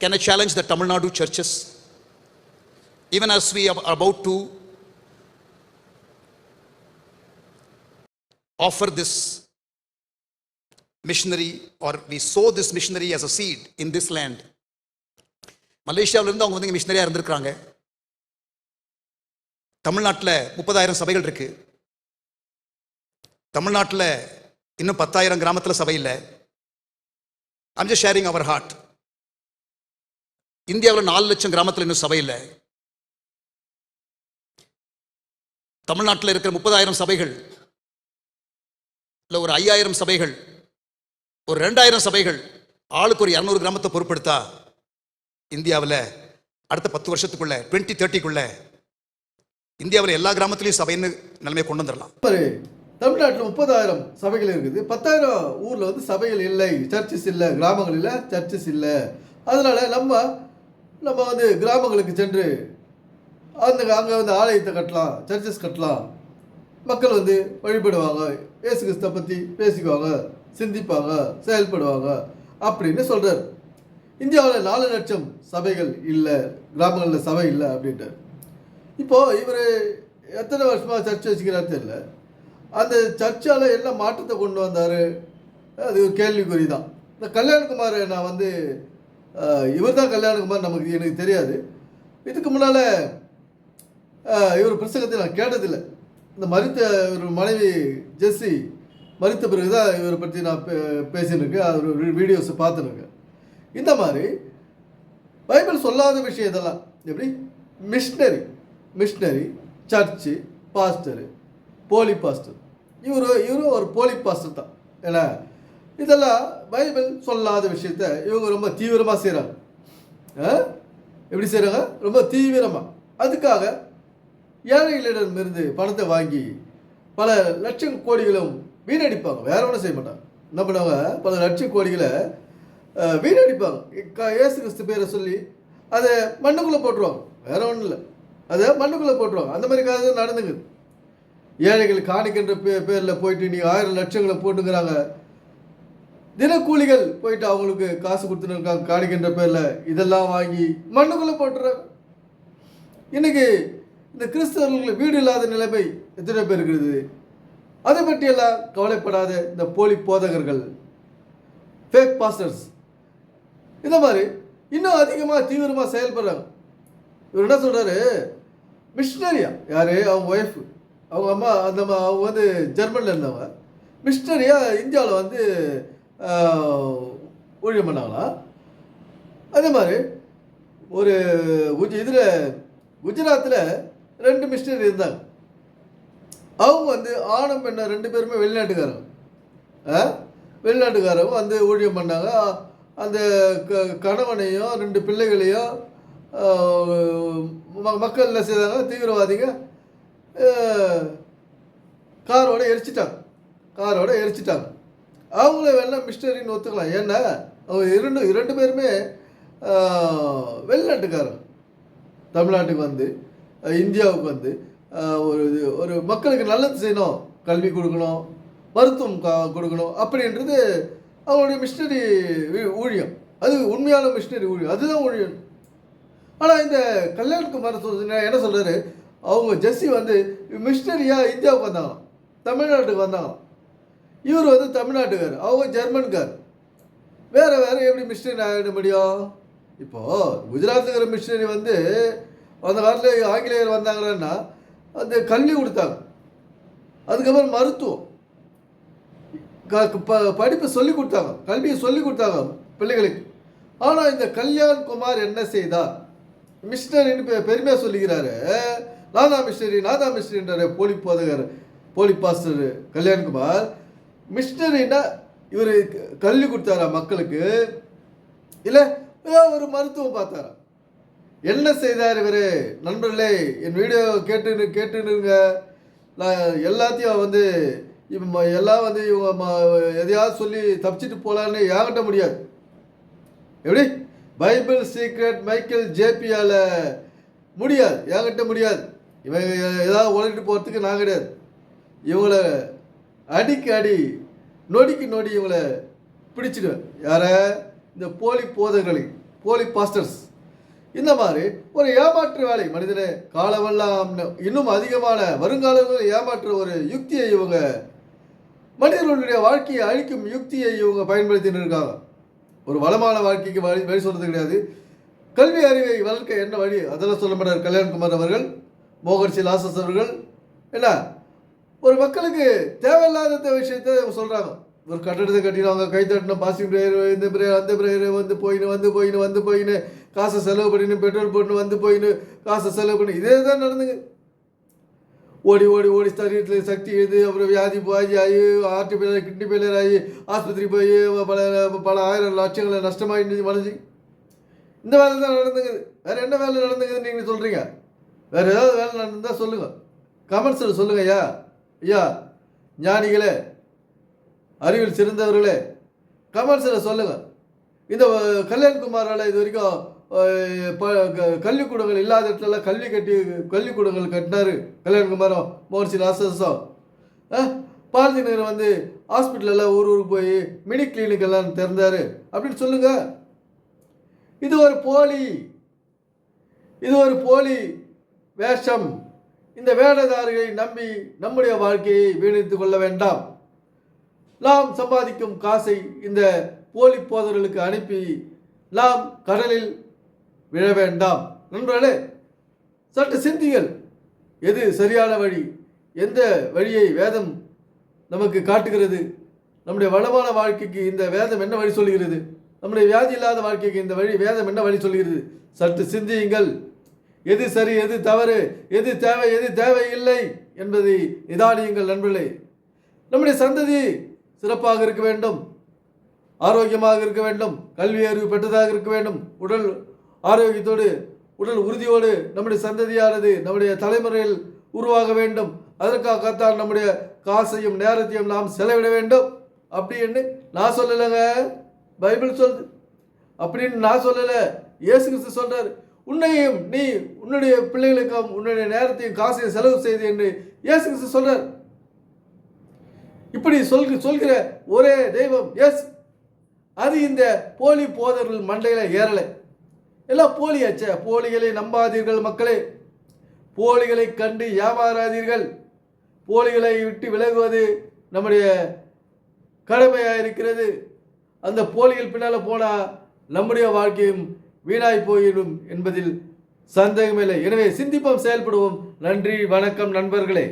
Can I challenge the Tamil Nadu churches? Even as we are about to offer this missionary or we sow this missionary as a seed in this land. மலேசியாவிலிருந்து அவங்க வந்து இங்கே மிஷினரியாக இருந்திருக்கிறாங்க தமிழ்நாட்டில் முப்பதாயிரம் சபைகள் இருக்கு தமிழ்நாட்டில் இன்னும் பத்தாயிரம் கிராமத்தில் சபை இல்லை I'm just sharing our heart இந்தியாவில் நாலு லட்சம் கிராமத்தில் இன்னும் சபை இல்லை. தமிழ்நாட்டில் இருக்கிற முப்பதாயிரம் சபைகள் இல்லை ஒரு ஐயாயிரம் சபைகள் ஒரு ரெண்டாயிரம் சபைகள் ஆளுக்கு ஒரு இரநூறு கிராமத்தை பொருட்படுத்தா இந்தியாவில் அடுத்த பத்து வருஷத்துக்குள்ள டுவெண்ட்டி தேர்ட்டிக்குள்ள இந்தியாவில் எல்லா கிராமத்துலையும் சபைன்னு நிலைமை கொண்டு வந்துடலாம். தமிழ்நாட்டில் முப்பதாயிரம் சபைகள் இருக்குது. பத்தாயிரம் ஊரில் வந்து சபைகள் இல்லை சர்ச்சஸ் இல்லை கிராமங்களில் சர்ச்சஸ் இல்லை. அதனால் நம்ம நம்ம வந்து கிராமங்களுக்கு சென்று அந்த அங்கே வந்து ஆலயத்தை கட்டலாம் சர்ச்சஸ் கட்டலாம். மக்கள் வந்து வழிபடுவாங்க. இயேசு கிறிஸ்தை பற்றி பேசிக்குவாங்க சிந்திப்பாங்க செயல்படுவாங்க அப்படின்னு சொல்கிறார் இந்தியாவில் நாலு லட்சம் சபைகள் இல்லை கிராமங்களில் சபை இல்லை அப்படின்ட்டு இப்போது இவர் எத்தனை வருஷமாக சர்ச் வச்சுக்கிறாரு தெரியல. அந்த சர்ச்சால் என்ன மாற்றத்தை கொண்டு வந்தார்? அது ஒரு கேள்விக்குறி தான் இந்த கல்யாணகுமார் நான் வந்து இவர் தான் கல்யாணகுமார் நமக்கு எனக்கு தெரியாது. இதுக்கு முன்னால் இவர் பிரசங்கத்தை நான் கேட்டதில்லை. இந்த மறித்த இவர் மனைவி ஜெஸ்ஸி மறித்த பிறகு தான் இவரை பற்றி நான் பே பேசினிருக்கேன் அவர் வீடியோஸை பார்த்துருக்கேன். இந்த மாதிரி பைபிள் சொல்லாத விஷயம் இதெல்லாம். எப்படி? மிஷினரி மிஷினரி சர்ச்சு பாஸ்டரு போலி பாஸ்டர் இவர் இவரும் ஒரு போலி பாஸ்டர் தான். ஏன்னா இதெல்லாம் பைபிள் சொல்லாத விஷயத்த இவங்க ரொம்ப தீவிரமாக செய்கிறாங்க எப்படி செய்கிறாங்க ரொம்ப தீவிரமாக அதுக்காக ஏழைகளிடமிருந்து பணத்தை வாங்கி பல லட்சம் கோடிகளும் வீணடிப்பாங்க. வேற ஒன்றும் செய்ய மாட்டாங்க. என்ன பண்ணுவாங்க? பல லட்சம் கோடிகளை வீணடிப்பாங்க. ஏசு கிறிஸ்து பேரை சொல்லி அதை மண்ணுக்குள்ளே போட்டுருவாங்க. வேற ஒன்றும் இல்லை. அதை மண்ணுக்குள்ளே போட்டுருவாங்க. அந்த மாதிரி காரணம் நடந்துங்குது ஏழைகள் காணிக்கின்ற பே பேரில் போயிட்டு நீ ஆயிரம் லட்சங்களை போட்டுங்கிறாங்க. தினக்கூலிகள் போயிட்டு அவங்களுக்கு காசு கொடுத்துன்னு இருக்காங்க காணிக்கின்ற பேரில் இதெல்லாம் வாங்கி மண்ணுக்குள்ளே போட்டுறாங்க இன்னைக்கு இந்த கிறிஸ்தவர்களுக்கு வீடு இல்லாத நிலைமை எத்தனை பேர் இருக்கிறது அதை பற்றியெல்லாம் கவலைப்படாத இந்த போலி போதகர்கள் ஃபேக் பாஸ்டர்ஸ் இந்த மாதிரி இன்னும் அதிகமாக தீவிரமாக செயல்படுறாங்க. இவர் என்ன சொல்கிறாரு மிஷினரியா யார்? அவங்க ஒய்ஃபு அவங்க அம்மா அந்த அவங்க வந்து ஜெர்மனில் இருந்தவங்க. மிஷினரியாக இந்தியாவில் வந்து ஊழியம் பண்ணாங்களாம் அதே மாதிரி ஒரு குஜ இதில் குஜராத்தில் ரெண்டு மிஷினரி இருந்தாங்க. அவங்க வந்து ஆணும் பெண்ண ரெண்டு பேருமே வெளிநாட்டுக்காரங்க. வெளிநாட்டுக்காரங்க வந்து ஊழியம் பண்ணாங்க. அந்த க கணவனையும் ரெண்டு பிள்ளைகளையும் ம- மக்கள் என்ன செய்தாங்க. தீவிரவாதிங்க காரோட எரிச்சிட்டாங்க. காரோட எரிச்சிட்டாங்க. அவங்கள வேணா மிஷினரின்னு ஒத்துக்கலாம். ஏன்னா அவங்க இரண்டு இரண்டு பேருமே வெளிநாட்டுக்காரர். வெளிநாட்டுக்காரங்க தமிழ்நாட்டுக்கு வந்து இந்தியாவுக்கு வந்து ஒரு இது- ஒரு மக்களுக்கு நல்லது செய்யணும். கல்வி கொடுக்கணும் மருத்துவம் கா- கொடுக்கணும். அப்படின்றது அவங்களுடைய மிஷினரி ஊழியம். அது உண்மையான மிஷினரி ஊழியம். அதுதான் ஊழியம். ஆனால் இந்த கல்யாண்குமார் சொல்றது என்ன சொல்கிறாரு அவங்க ஜெஸ்ஸி வந்து மிஷினரியாக இந்தியாவுக்கு வந்தாங்க தமிழ்நாட்டுக்கு வந்தாங்க இவர் வந்து தமிழ்நாட்டுக்கார் அவங்க ஜெர்மன்கார். வேறு வேற எப்படி மிஷினரி ஆகிட முடியும்? இப்போது குஜராத்தில் மிஷினரி வந்து அந்த காலத்தில் ஆங்கிலேயர் வந்தாங்கன்னா அந்த கல்வி கொடுத்தாங்க. அதுக்கப்புறம் மருத்துவம். க- ப- படிப்பை சொல்லி கொடுத்தாங்க. கல்வியை சொல்லி கொடுத்தாங்க பிள்ளைகளுக்கு. ஆனால் இந்த கல்யாண் குமார் என்ன செய்தார்? மிஷினரின்னு பெருமையாக சொல்லிக்கிறாரு. நாதா மிஷினரி நாதா மிஷினரின்ற போலி போதகர் போலி பாஸ்டர் கல்யாண்குமார் மிஷினரின்னா இவர் கல்வி கொடுத்தாரா மக்களுக்கு? இல்லை ஒரு மருத்துவம் பார்த்தாரா? என்ன செய்தார் இவர்? நண்பர்களே என் வீடியோ கேட்டுன்னு கேட்டுனுங்க நான் எல்லாத்தையும் வந்து இப்போ எல்லாம் வந்து இவங்க ம- எதையாவது சொல்லி தப்பிச்சிட்டு போகலான்னு ஏகட்ட முடியாது. எப்படி? பைபிள் சீக்ரெட் மைக்கேல் ஜேபியால் முடியாது. ஏகட்ட முடியாது? இவன் ஏதாவது உழைட்டு போகிறதுக்கு நான் கிடையாது. இவங்கள அடிக்கு அடி நொடிக்கு நொடி இவங்களை பிடிச்சிடுவேன். யாரை? இந்த போலி போதகர்களை போலி பாஸ்டர்ஸ் இந்த மாதிரி ஒரு ஏமாற்று வேலை. மனிதனே காலமெல்லாம் இன்னும் அதிகமான வருங்காலங்களில் ஏமாற்ற ஒரு யுக்தியை இவங்க மனிதர்களுடைய வாழ்க்கையை அழிக்கும் யுக்தியை இவங்க பயன்படுத்தின்னு இருக்காங்க. ஒரு வளமான வாழ்க்கைக்கு வழி வழி சொல்கிறது கிடையாது. கல்வி அறிவை வளர்க்க என்ன வழி? அதெல்லாம் சொல்ல மாட்டார் கல்யாண்குமார் அவர்கள் மோகர்சி லாசஸ் அவர்கள் என்ன? ஒரு மக்களுக்கு தேவையில்லாத விஷயத்தை சொல்கிறாங்க ஒரு கட்டடத்தை கட்டிடுவாங்க கை தட்டின பாசிங் பிரேயர் இந்த பிரேயர் அந்த பிரேயர் வந்து போயின்னு வந்து போயின்னு வந்து போயின்னு காசை செலவு பண்ணின்னு பெட்ரோல் போட்டு வந்து போயின்னு காசை செலவு பண்ணி இதே தான் நடந்துங்க. ஓடி ஓடி ஓடி சரீரத்தில் சக்தி எழுது அப்புறம் வியாதி பாதி ஆகி ஹார்ட் ஃபெயிலியர் கிட்னி ஃபெயிலியர் ஆகி ஆஸ்பத்திரி போய் பல பல ஆயிரம் லட்சங்களை நஷ்டமாகி மறைஞ்சி இந்த வேலை தான் நடந்துங்குது. வேறு என்ன வேலை நடந்துங்குதுன்னு நீங்கள் சொல்கிறீங்க வேறு ஏதாவது வேலை நடந்தால் சொல்லுங்கள் கமெண்ட்ஸில் சொல்லுங்க ஐயா. ஐயா ஞானிகளே அறிவில் சிறந்தவர்களே கமெண்ட்ஸில் சொல்லுங்க. இந்த கல்யாண்குமாரால் இது வரைக்கும் க- கல்விக்கூடங்கள் இல்லாத இடத்துல கல்வி கட்டி கல்விக்கூடங்கள் கட்டினார் கல்யாண்குமாரம் மோகன்சி ராசஸம் பாரதி நகர் வந்து ஹாஸ்பிட்டலெல்லாம் ஊர் ஊருக்கு போய் மினி கிளினிக் எல்லாம் திறந்தார். அப்படின்னு சொல்லுங்க. இது ஒரு போலி. இது ஒரு போலி வேஷம். இந்த வேடதாரிகளை நம்பி நம்முடைய வாழ்க்கையை வீணித்துக் கொள்ள வேண்டாம். நாம் சம்பாதிக்கும் காசை இந்த போலி போதர்களுக்கு அனுப்பி நாம் கடலில் விழ வேண்டாம். நண்பர்களே சற்று சிந்திகள் எது சரியான வழி? எந்த வழியை வேதம் நமக்கு காட்டுகிறது? நம்முடைய வளமான வாழ்க்கைக்கு இந்த வேதம் என்ன வழி சொல்கிறது நம்முடைய வியாதி இல்லாத வாழ்க்கைக்கு இந்த வழி வேதம் என்ன வழி சொல்கிறது சற்று சிந்தியுங்கள். எது சரி எது தவறு எது தேவை எது தேவையில்லை என்பதை நிதானியுங்கள் நண்பர்களே. நம்முடைய சந்ததி சிறப்பாக இருக்க வேண்டும் ஆரோக்கியமாக இருக்க வேண்டும் கல்வி அறிவு பெற்றதாக இருக்க வேண்டும். உடல் ஆரோக்கியத்தோடு உடல் உறுதியோடு நம்முடைய சந்ததியானது நம்முடைய தலைமுறையில் உருவாக வேண்டும். அதற்காகத்தான் நம்முடைய காசையும் நேரத்தையும் நாம் செலவிட வேண்டும். அப்படின்னு நான் சொல்லலைங்க. பைபிள் சொல் அப்படின்னு நான் சொல்லலை. இயேசு கிறிஸ்து சொல்கிறார் உன்னையும் நீ உன்னுடைய பிள்ளைகளுக்கும் உன்னுடைய நேரத்தையும் காசையும் செலவு செய்து என்று இயேசு கிறிஸ்து சொல்றார். இப்படி சொல் சொல்கிற ஒரே தெய்வம் எஸ் அது இந்த போலி போதர்கள் மண்டையில ஏறலை. எல்லாம் போலியாச்சே போலிகளை நம்பாதீர்கள் மக்களே. போலிகளை கண்டு ஏமாறாதீர்கள். போலிகளை விட்டு விலகுவது நம்முடைய கடமையாக இருக்கிறது அந்த போலிகள் பின்னால் போனால் நம்முடைய வாழ்க்கையும் வீணாய் போயிடும் என்பதில் சந்தேகமில்லை. எனவே சிந்திப்போம் செயல்படுவோம். நன்றி வணக்கம் நண்பர்களே.